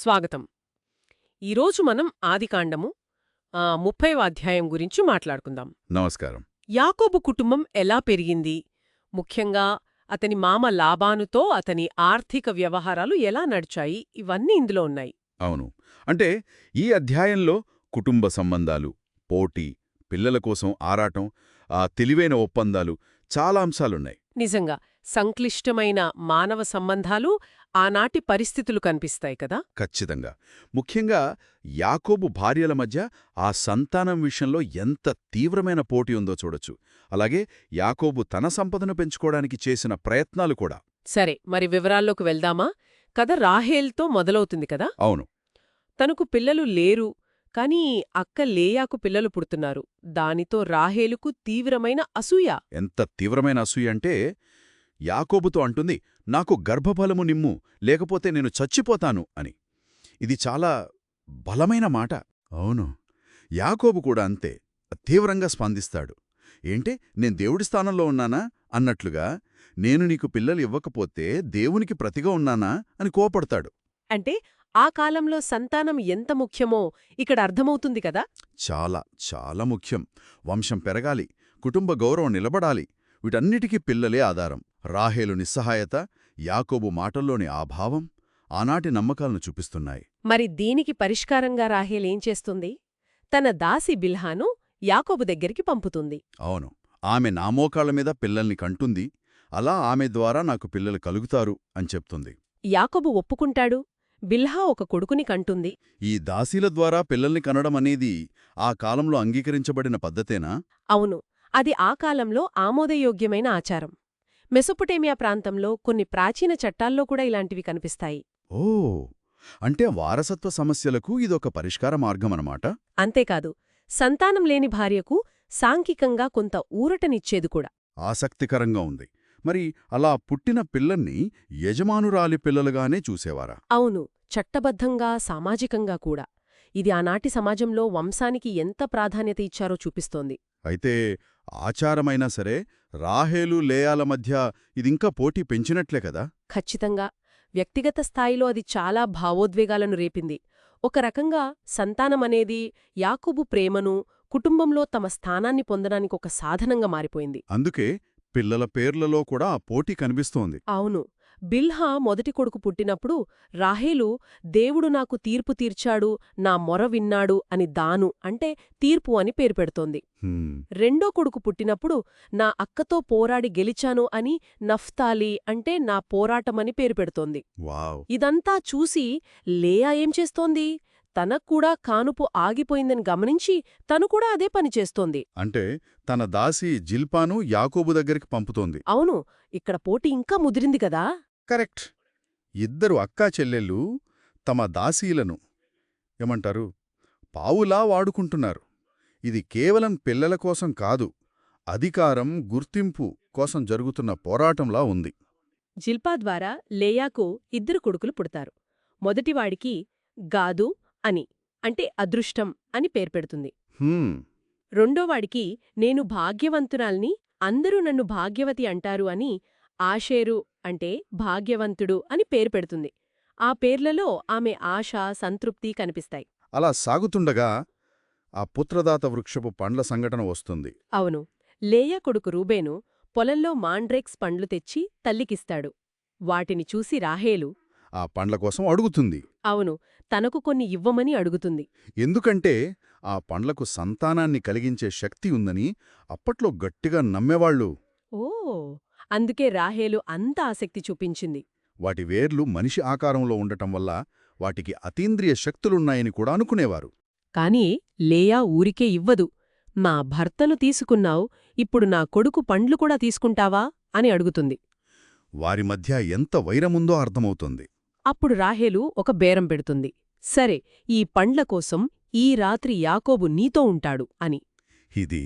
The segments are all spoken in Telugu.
స్వాగతం. ఈరోజు మనం ఆదికాండము ముప్పైవ అధ్యాయం గురించి మాట్లాడుకుందాం. నమస్కారం. యాకోబు కుటుంబం ఎలా పెరిగింది? ముఖ్యంగా అతని మామ లాబానుతో అతని ఆర్థిక వ్యవహారాలు ఎలా నడిచాయి? ఇవన్నీ ఇందులో ఉన్నాయి. అవును. అంటే ఈ అధ్యాయంలో కుటుంబ సంబంధాలు పోటీ పిల్లల కోసం ఆరాటం ఆ తెలివైన ఒప్పందాలు చాలా అంశాలున్నాయి. నిజంగా సంక్లిష్టమైన మానవ సంబంధాలు ఆనాటి పరిస్థితులు కనిపిస్తాయి కదా? ఖచ్చితంగా. ముఖ్యంగా యాకోబు భార్యల మధ్య ఆ సంతానం విషయంలో ఎంత తీవ్రమైన పోటీ ఉందో చూడొచ్చు. అలాగే యాకోబు తన సంపదను పెంచుకోవడానికి చేసిన ప్రయత్నాలు కూడా. సరే మరి వివరాల్లోకి వెళ్దామా? కథ రాహేల్తో మొదలవుతుంది కదా? అవును. తనకు పిల్లలు లేరు కానీ అక్క లేయాకు పిల్లలు పుడుతున్నారు. దానితో రాహేలుకు తీవ్రమైన అసూయ. ఎంత తీవ్రమైన అసూయ అంటే యాకోబుతో అంటుంది నాకు గర్భఫలము నిమ్ము లేకపోతే నేను చచ్చిపోతాను అని. ఇది చాలా బలమైన మాట. అవును. యాకోబు కూడా అంతే. తీవ్రంగా స్పందిస్తాడు. ఏంటే నేను దేవుడి స్థానంలో ఉన్నానా? అన్నట్లుగా నేను నీకు పిల్లలు ఇవ్వకపోతే దేవునికి ప్రతిగా ఉన్నానా? అని కోపడతాడు. అంటే ఆ కాలంలో సంతానం ఎంత ముఖ్యమో ఇక్కడ అర్థమవుతుంది కదా? చాలా చాలా ముఖ్యం. వంశం పెరగాలి కుటుంబ గౌరవం నిలబడాలి వీటన్నిటికీ పిల్లలే ఆధారం. రాహేలు నిస్సహాయత యాకోబు మాటల్లోని ఆ భావం ఆనాటి నమ్మకాలను చూపిస్తున్నాయి. మరి దీనికి పరిష్కారంగా రాహేల్ ఏం చేస్తుంది? తన దాసి బిల్హాను యాకోబు దగ్గరికి పంపుతుంది. అవును. ఆమె నా మోకాళ్ళ మీద పిల్లల్ని కంటుంది అలా ఆమె ద్వారా నాకు పిల్లలు కలుగుతారు అని చెప్తుంది. యాకోబు ఒప్పుకుంటాడు? బిల్హా ఒక కొడుకుని కంటుంది. ఈ దాసీల ద్వారా పిల్లల్ని కనడం అనేది ఆ కాలంలో అంగీకరించబడిన పద్ధతేనా? అవును. అది ఆ కాలంలో ఆమోదయోగ్యమైన ఆచారం. మెసొపొటేమియా ప్రాంతంలో కొన్ని ప్రాచీన చట్టాల్లో కూడా ఇలాంటివి కనిపిస్తాయి. ఓ! అంటే వారసత్వ సమస్యలకు ఇదొక పరిష్కార మార్గమనమాట? అంతేకాదు. సంతానం లేని భార్యకు సాంఘికంగా కొంత ఊరటనిచ్చేది కూడా. ఆసక్తికరంగా ఉంది. మరి అలా పుట్టిన పిల్లల్ని యజమానురాలి పిల్లలుగానే చూసేవారా? అవును చట్టబద్ధంగా సామాజికంగా కూడా. ఇది ఆనాటి సమాజంలో వంశానికి ఎంత ప్రాధాన్యత ఇచ్చారో చూపిస్తోంది. అయితే ఆచారమైనా సరే రాహేలు లేయాల మధ్య ఇదింకా పోటీ పెంచినట్లే కదా? ఖచ్చితంగా. వ్యక్తిగత స్థాయిలో అది చాలా భావోద్వేగాలను రేపింది. ఒక రకంగా సంతానమనేది యాకుబు ప్రేమను కుటుంబంలో తమ స్థానాన్ని పొందడానికి ఒక సాధనంగా మారిపోయింది. అందుకే పిల్లల పేర్లలో కూడా ఆ పోటీ కనిపిస్తోంది. అవును. బిల్హా మొదటి కొడుకు పుట్టినప్పుడు రాహేలు దేవుడు నాకు తీర్పు తీర్చాడు నా మొర విన్నాడు అని దాను అంటే తీర్పు అని పేరు పెడుతోంది. రెండో కొడుకు పుట్టినప్పుడు నా అక్కతో పోరాడి గెలిచాను అని నఫ్తాలి అంటే నా పోరాటమని పేరు పెడుతోంది. వావ్. ఇదంతా చూసి లేయా ఏం చేస్తోంది? తనక్కూడా కానుపు ఆగిపోయిందని గమనించి తను కూడా అదే పని చేస్తోంది. అంటే తన దాసి జిల్పాను యాకోబు దగ్గరికి పంపుతోంది. అవును ఇక్కడ పోటీ ఇంకా ముదిరింది కదా? కరెక్ట్. ఇద్దరు అక్కా చెల్లెళ్ళు తమ దాసీలను ఏమంటారు? పావులా వాడుకుంటున్నారు. ఇది కేవలం పిల్లల కోసం కాదు అధికారం గుర్తింపు కోసం జరుగుతున్న పోరాటంలా ఉంది. జిల్పా ద్వారా లేయాకు ఇద్దరు కొడుకులు పుడతారు. మొదటివాడికి గాదు అని అంటే అదృష్టం అని పేరు పెడుతుంది. రెండోవాడికి నేను భాగ్యవంతురాల్ని అందరూ నన్ను భాగ్యవతి అంటారు అని ఆషేరు అంటే భాగ్యవంతుడు అని పేరు పెడుతుంది. ఆ పేర్లలో ఆమె ఆశ సంతృప్తి కనిపిస్తాయి. అలా సాగుతుండగా ఆ పుత్రదాత వృక్షపు పండ్ల సంఘటన వస్తుంది. అవును. లేయా కొడుకు రూబేను పొలంలో మాండ్రేక్స్ పండ్లు తెచ్చి తల్లికిస్తాడు. వాటిని చూసి రాహేలు ఆ పండ్ల కోసం అడుగుతుంది. అవును తనకు కొన్ని ఇవ్వమని అడుగుతుంది. ఎందుకంటే ఆ పండ్లకు సంతానాన్ని కలిగించే శక్తి ఉందని అప్పట్లో గట్టిగా నమ్మేవాళ్ళు. ఓ అందుకే రాహేలు అంత ఆసక్తి చూపించింది. వాటి వేర్లు మనిషి ఆకారంలో ఉండటం వల్ల వాటికి అతీంద్రియ శక్తులున్నాయని కూడా అనుకునేవారు. కాని లేయా ఊరికే ఇవ్వదు. నా భర్తను తీసుకున్నావు ఇప్పుడు నా కొడుకు పండ్లు కూడా తీసుకుంటావా? అని అడుగుతుంది. వారి మధ్య ఎంత వైరముందో అర్థమవుతుంది. అప్పుడు రాహేలు ఒక బేరం పెడుతుంది. సరే ఈ పండ్ల కోసం ఈ రాత్రి యాకోబు నీతో ఉంటాడు అని. ఇది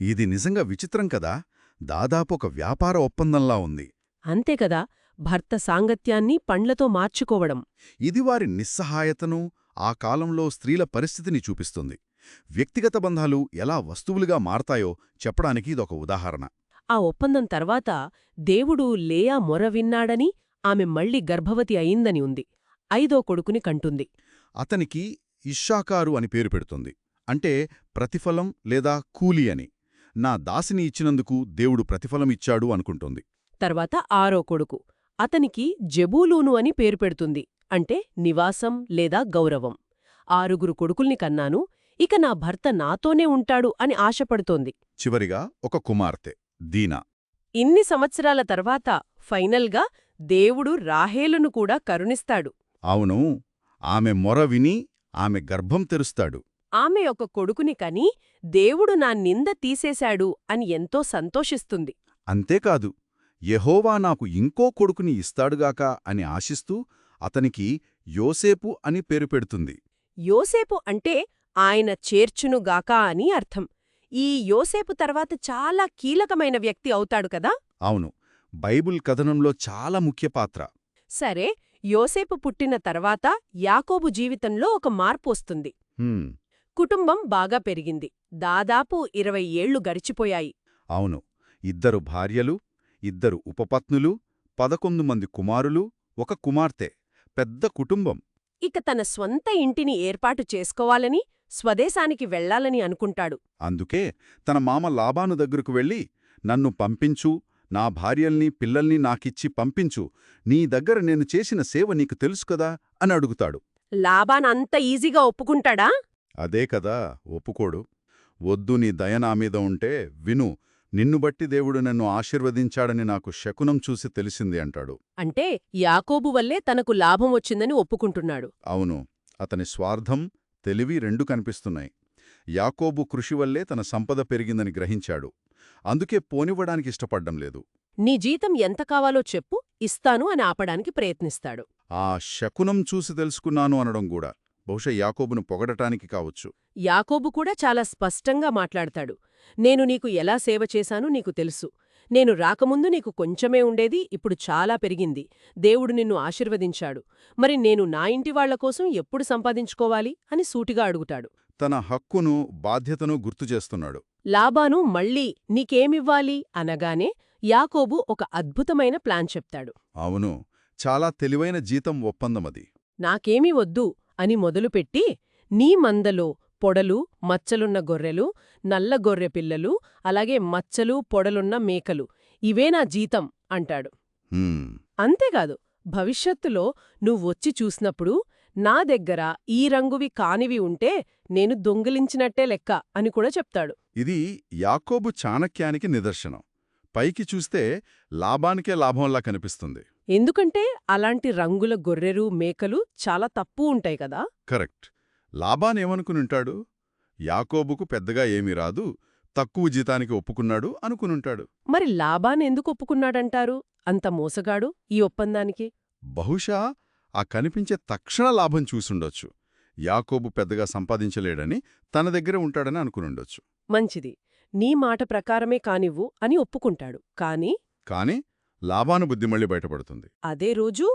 ఇది నిజంగా విచిత్రం కదా? దాదాపు ఒక వ్యాపార ఒప్పందంలా ఉంది. అంతేకదా భర్త సాంగత్యాన్ని పండ్లతో మార్చుకోవడం. ఇది వారి నిస్సహాయతను ఆ కాలంలో స్త్రీల పరిస్థితిని చూపిస్తుంది. వ్యక్తిగత బంధాలు ఎలా వస్తువులుగా మారతాయో చెప్పడానికి ఇదొక ఉదాహరణ. ఆ ఒప్పందం తర్వాత దేవుడు లేయా మొర విన్నాడని ఆమె మళ్ళీ గర్భవతి అయిందని ఉంది. ఐదో కొడుకుని కంటుంది. అతనికి ఇషాకారు అని పేరు పెడుతుంది. అంటే ప్రతిఫలం లేదా కూలి అని. నా దాసిని ఇచ్చినందుకు దేవుడు ప్రతిఫలం ఇచ్చాడు అనుకుంటుంది. తర్వాత ఆరో కొడుకు. అతనికి జబూలూను అని పేరు పెడుతుంది. అంటే నివాసం లేదా గౌరవం. ఆరుగురు కొడుకుల్ని కన్నాను. ఇక నా భర్త నాతోనే ఉంటాడు అని ఆశపడుతోంది. చివరిగా ఒక కుమార్తె దీనా. ఇన్ని సంవత్సరాల తర్వాత ఫైనల్గా దేవుడు రాహేలును కూడా కరుణిస్తాడు. అవును ఆమె మొర విని ఆమె గర్భం తెరుస్తాడు. ఆమె ఒక కొడుకుని కని దేవుడు నా నింద తీసేశాడు అని ఎంతో సంతోషిస్తుంది. అంతేకాదు యెహోవా నాకు ఇంకో కొడుకుని ఇస్తాడుగాక అని ఆశిస్తూ అతనికి యోసేపు అని పేరు పెడుతుంది. యోసేపు అంటే ఆయన చేర్చునుగాక అని అర్థం. ఈ యోసేపు తర్వాత చాలా కీలకమైన వ్యక్తి అవుతాడు కదా? అవును బైబుల్ కథనంలో చాలా ముఖ్య పాత్ర. సరే యోసేపు పుట్టిన తర్వాత యాకోబు జీవితంలో ఒక మార్పు వస్తుంది. కుటుంబం బాగా పెరిగింది. దాదాపు ఇరవై ఏళ్ళు గడిచిపోయాయి. అవును. ఇద్దరు భార్యలు ఇద్దరు ఉపపత్నులు పదకొండు మంది కుమారులు ఒక కుమార్తె పెద్ద కుటుంబం. ఇక తన స్వంత ఇంటిని ఏర్పాటు చేసుకోవాలని స్వదేశానికి వెళ్ళాలని అనుకుంటాడు. అందుకే తన మామ లాబాను దగ్గరకు వెళ్ళి నన్ను పంపించు నా భార్యల్ని పిల్లల్ని నాకిచ్చి పంపించు. నీ దగ్గర నేను చేసిన సేవ నీకు తెలుసు కదా? అని అడుగుతాడు. లాబాన్ అంత ఈజీగా ఒప్పుకుంటాడా? అదే కదా ఒప్పుకోడు. వద్దు నీ దయ నా మీద ఉంటే విను. నిన్ను బట్టి దేవుడు నన్ను ఆశీర్వదించాడని నాకు శకునం చూసి తెలిసింది అంటాడు. అంటే యాకోబు వల్లే తనకు లాభం వచ్చిందని ఒప్పుకుంటున్నాడు. అవును. అతని స్వార్థం తెలివి రెండు కనిపిస్తున్నాయి. యాకోబు కృషి వల్లే తన సంపద పెరిగిందని గ్రహించాడు. అందుకే పోనివ్వడానికి ఇష్టపడ్డం లేదు. నీ జీతం ఎంత కావాలో చెప్పు ఇస్తాను అని ఆపడానికి ప్రయత్నిస్తాడు. ఆ శకునం చూసి తెలుసుకున్నాను అనడం కూడా బహుశా యాకోబును పొగడటానికి కావచ్చు. యాకోబు కూడా చాలా స్పష్టంగా మాట్లాడతాడు. నేను నీకు ఎలా సేవ చేశానో నీకు తెలుసు. నేను రాకముందు నీకు కొంచెమే ఉండేది ఇప్పుడు చాలా పెరిగింది. దేవుడు నిన్ను ఆశీర్వదించాడు. మరి నేను నా ఇంటి వాళ్ళ కోసం ఎప్పుడు సంపాదించుకోవాలి అని సూటిగా అడుగుతాడు. తన హక్కును బాధ్యతను గుర్తు చేస్తున్నాడు. లాబాను మళ్ళీ నీకేమివ్వాలి? అనగానే యాకోబు ఒక అద్భుతమైన ప్లాన్ చెప్తాడు. అవును చాలా తెలివైన జీతం ఒప్పందమది. నాకేమీ వద్దు అని మొదలుపెట్టి నీ మందలో పొడలు మచ్చలున్న గొర్రెలు నల్ల గొర్రె పిల్లలు అలాగే మచ్చలు పొడలున్న మేకలు ఇవే నా జీతం అంటాడు. అంతేకాదు భవిష్యత్తులో నువ్వొచ్చి చూసినప్పుడు నా దగ్గర ఈ రంగువి కానివి ఉంటే నేను దొంగిలించినట్టే లెక్క అని కూడా చెప్తాడు. ఇది యాకోబు చాణక్యానికి నిదర్శనం. పైకి చూస్తే లాభానికే లాభంలా కనిపిస్తుంది. ఎందుకంటే అలాంటి రంగుల గొర్రెలు మేకలు చాలా తప్పు ఉంటాయి కదా? కరెక్ట్. లాభానేమనుకునుంటాడు యాకోబుకు పెద్దగా ఏమీ రాదు తక్కువ జీతానికి ఒప్పుకున్నాడు అనుకునుంటాడు. మరి లాభాన్ని ఎందుకు ఒప్పుకున్నాడంటారు? అంత మోసగాడు ఈ ఒప్పందానికి? బహుశా ఆ కనిపించే తక్షణ లాభం చూసుండొచ్చు. యాకోబు పెద్దగా సంపాదించలేడని తన దగ్గర ఉంటాడని అనుకునుండొచ్చు. మంచిది. నీ మాట ప్రకారమే కానివ్వు అని ఒప్పుకుంటాడు. కాని కాని లాభాను బుద్ధి మళ్ళీ బయటపడుతుంది. అదే రోజు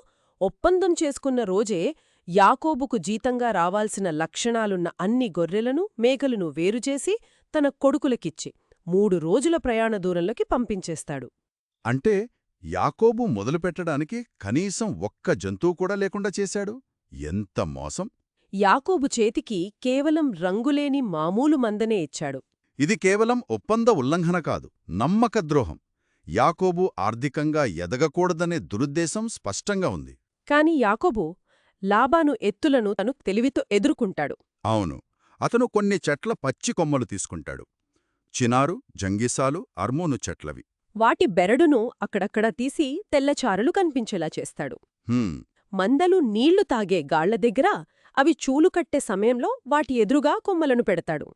ఒప్పందం చేసుకున్న రోజే యాకోబుకు జీతంగా రావాల్సిన లక్షణాలున్న అన్ని గొర్రెలను మేకలను వేరుచేసి తన కొడుకులకిచ్చి మూడు రోజుల ప్రయాణ దూరంలోకి పంపించేస్తాడు. అంటే యాకోబు మొదలుపెట్టడానికి కనీసం ఒక్క జంతువు కూడా లేకుండా చేశాడు? ఎంత మోసం! యాకోబు చేతికి కేవలం రంగులేని మామూలు మందనే ఇచ్చాడు. ఇది కేవలం ఒప్పంద ఉల్లంఘన కాదు నమ్మకద్రోహం యాకోబు ఆర్థికంగా ఎదగకూడదనే దురుద్దేశం స్పష్టంగా ఉంది. కాని యాకోబు లాబాను ఎత్తులను తను తెలివితో ఎదుర్కొంటాడు. అవును అతను కొన్ని చెట్ల పచ్చి కొమ్మలు తీసుకుంటాడు. చినారు జంగిసాలు అర్మోను చెట్లవి. వాటి బెరడును అక్కడక్కడా తీసి తెల్లచారలు కనిపించేలా చేస్తాడు. మందలు నీళ్ళు తాగే గాళ్ళ దగ్గర అవి చూలు కట్టే సమయంలో వాటి ఎదురుగా కొమ్మలను పెడతాడు.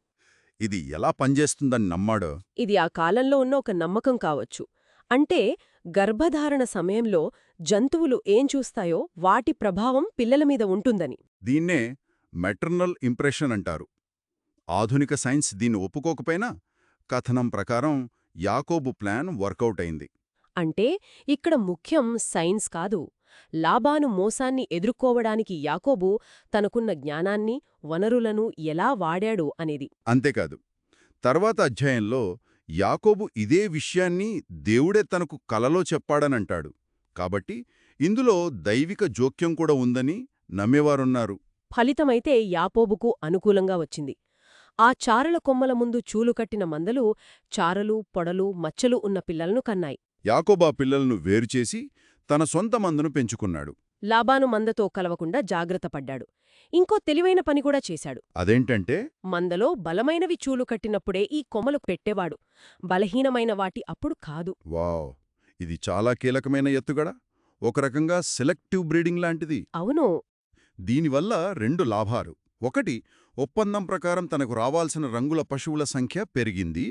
ఇది ఎలా పనిచేస్తుందని నమ్మాడో? ఇది ఆ కాలంలో ఉన్న ఒక నమ్మకం కావచ్చు. అంటే గర్భధారణ సమయంలో జంతువులు ఏం చూస్తాయో వాటి ప్రభావం పిల్లల మీద ఉంటుందని. దీన్నే మెటర్నల్ ఇంప్రెషన్ అంటారు. ఆధునిక సైన్స్ దీన్ని ఒప్పుకోకపోయినా కథనం ప్రకారం యాకోబు ప్లాన్ వర్కౌట్ అయింది. అంటే ఇక్కడ ముఖ్యం సైన్స్ కాదు. లాబాను మోసాన్ని ఎదుర్కోవడానికి యాకోబు తనకున్న జ్ఞానాన్ని వనరులను ఎలా వాడాడు అనేది. అంతేకాదు తర్వాత అధ్యాయంలో యాకోబు ఇదే విషయాన్ని దేవుడే తనకు కలలో చెప్పాడనంటాడు. కాబట్టి ఇందులో దైవిక జోక్యం కూడా ఉందని నమ్మేవారున్నారు. ఫలితమైతే యాపోబుకు అనుకూలంగా వచ్చింది. ఆ చారల కొమ్మల ముందు చూలు కట్టిన మందలు చారలు పొడలు మచ్చలు ఉన్న పిల్లలను కన్నాయి. యాకోబా పిల్లలను వేరుచేసి తన సొంత మందను పెంచుకున్నాడు. లాబాను మందతో కలవకుండా జాగ్రత్తపడ్డాడు ఇంకో తెలివైన పని కూడా చేశాడు. అదేంటంటే? మందలో బలమైనవి చూలు కట్టినప్పుడే ఈ కొమ్మలు పెట్టేవాడు. బలహీనమైన వాటి అప్పుడు కాదు. వావ్! ఇది చాలా కీలకమైన ఎత్తుగడ. ఒక రకంగా సెలెక్టివ్ బ్రీడింగ్ లాంటిది. అవును. దీనివల్ల రెండు లాభాలు. ఒకటి ఒప్పందం ప్రకారం తనకు రావాల్సిన రంగుల పశువుల సంఖ్య పెరిగింది.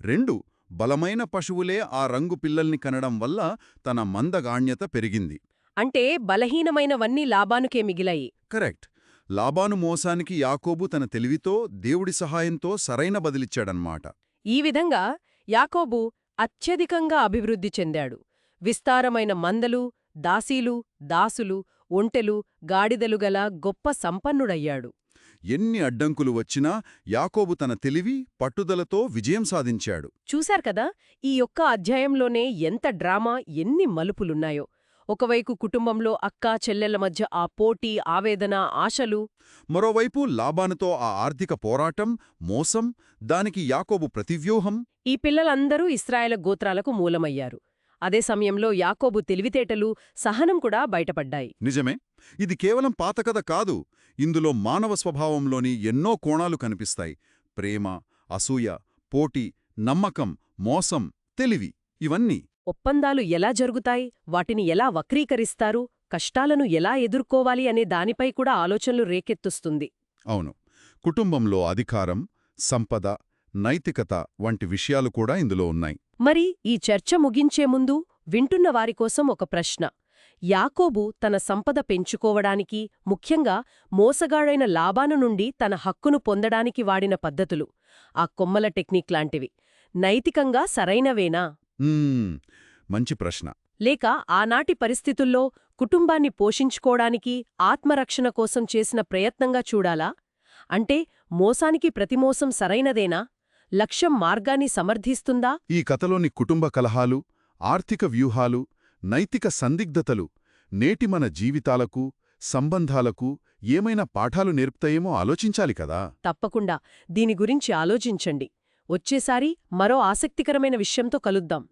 రెండు బలమైన పశువులే ఆ రంగు పిల్లల్ని కనడం వల్ల తన మందగాణ్యత పెరిగింది. అంటే బలహీనమైనవన్నీ లాభానుకే మిగిలాయి. కరెక్ట్. లాబాను మోసానికి యాకోబు తన తెలివితో దేవుడి సహాయంతో సరైన బదిలిచ్చాడన్మాట ఈ విధంగా యాకోబు అత్యధికంగా అభివృద్ధి చెందాడు. విస్తారమైన మందలు దాసీలు దాసులు ఒంటెలు గాడిదలు గల గొప్ప సంపన్నుడయ్యాడు. ఎన్ని అడ్డంకులు వచ్చినా యాకోబు తన తెలివి పట్టుదలతో విజయం సాధించాడు. చూశారు కదా ఈ యొక్క అధ్యాయంలోనే ఎంత డ్రామా ఎన్ని మలుపులున్నాయో. ఒకవైపు కుటుంబంలో అక్కా చెల్లెళ్ళ మధ్య ఆ పోటీ ఆవేదన ఆశలు. మరోవైపు లాబానుతో ఆ ఆర్థిక పోరాటం మోసం దానికి యాకోబు ప్రతివ్యూహం. ఈ పిల్లలందరూ ఇస్రాయేల గోత్రాలకు మూలమయ్యారు. అదే సమయంలో యాకోబు తెలివితేటలు సహనం కూడా బయటపడ్డాయి. నిజమే. ఇది కేవలం పాతకథ కాదు. ఇందులో మానవ స్వభావంలోని ఎన్నో కోణాలు కనిపిస్తాయి. ప్రేమ అసూయ పోటీ నమ్మకం మోసం తెలివి ఇవన్నీ. ఒప్పందాలు ఎలా జరుగుతాయి? వాటిని ఎలా వక్రీకరిస్తారు? కష్టాలను ఎలా ఎదుర్కోవాలి అనే దానిపై కూడా ఆలోచనలు రేకెత్తుస్తుంది. అవును. కుటుంబంలో అధికారం సంపద నైతికత వంటి విషయాలు కూడా ఇందులో ఉన్నాయి. మరి ఈ చర్చ ముగించే ముందు వింటున్న వారి కోసం ఒక ప్రశ్న. యాకోబు తన సంపద పెంచుకోవడానికి ముఖ్యంగా మోసగాడైన లాభాను నుండి తన హక్కును పొందడానికి వాడిన పద్ధతులు. ఆ కొమ్మల టెక్నిక్ లాంటివి. నైతికంగా సరైనవేనా? మంచి ప్రశ్న. లేక ఆనాటి పరిస్థితుల్లో కుటుంబాన్ని పోషించుకోవడానికి ఆత్మరక్షణ కోసం చేసిన ప్రయత్నంగా చూడాలా? అంటే మోసానికి ప్రతిమోసం సరైనదేనా? లక్ష్యం మార్గాన్ని సమర్థిస్తుందా? ఈ కథలోని కుటుంబ కలహాలు ఆర్థిక వ్యూహాలు నైతిక సందిగ్ధతలు నేటి మన జీవితాలకు సంబంధాలకు ఏమైనా పాఠాలు నేర్పుతాయేమో ఆలోచించాలి కదా. తప్పకుండా. దీని గురించి ఆలోచించండి. వచ్చేసారి మరో ఆసక్తికరమైన విషయంతో కలుద్దాం.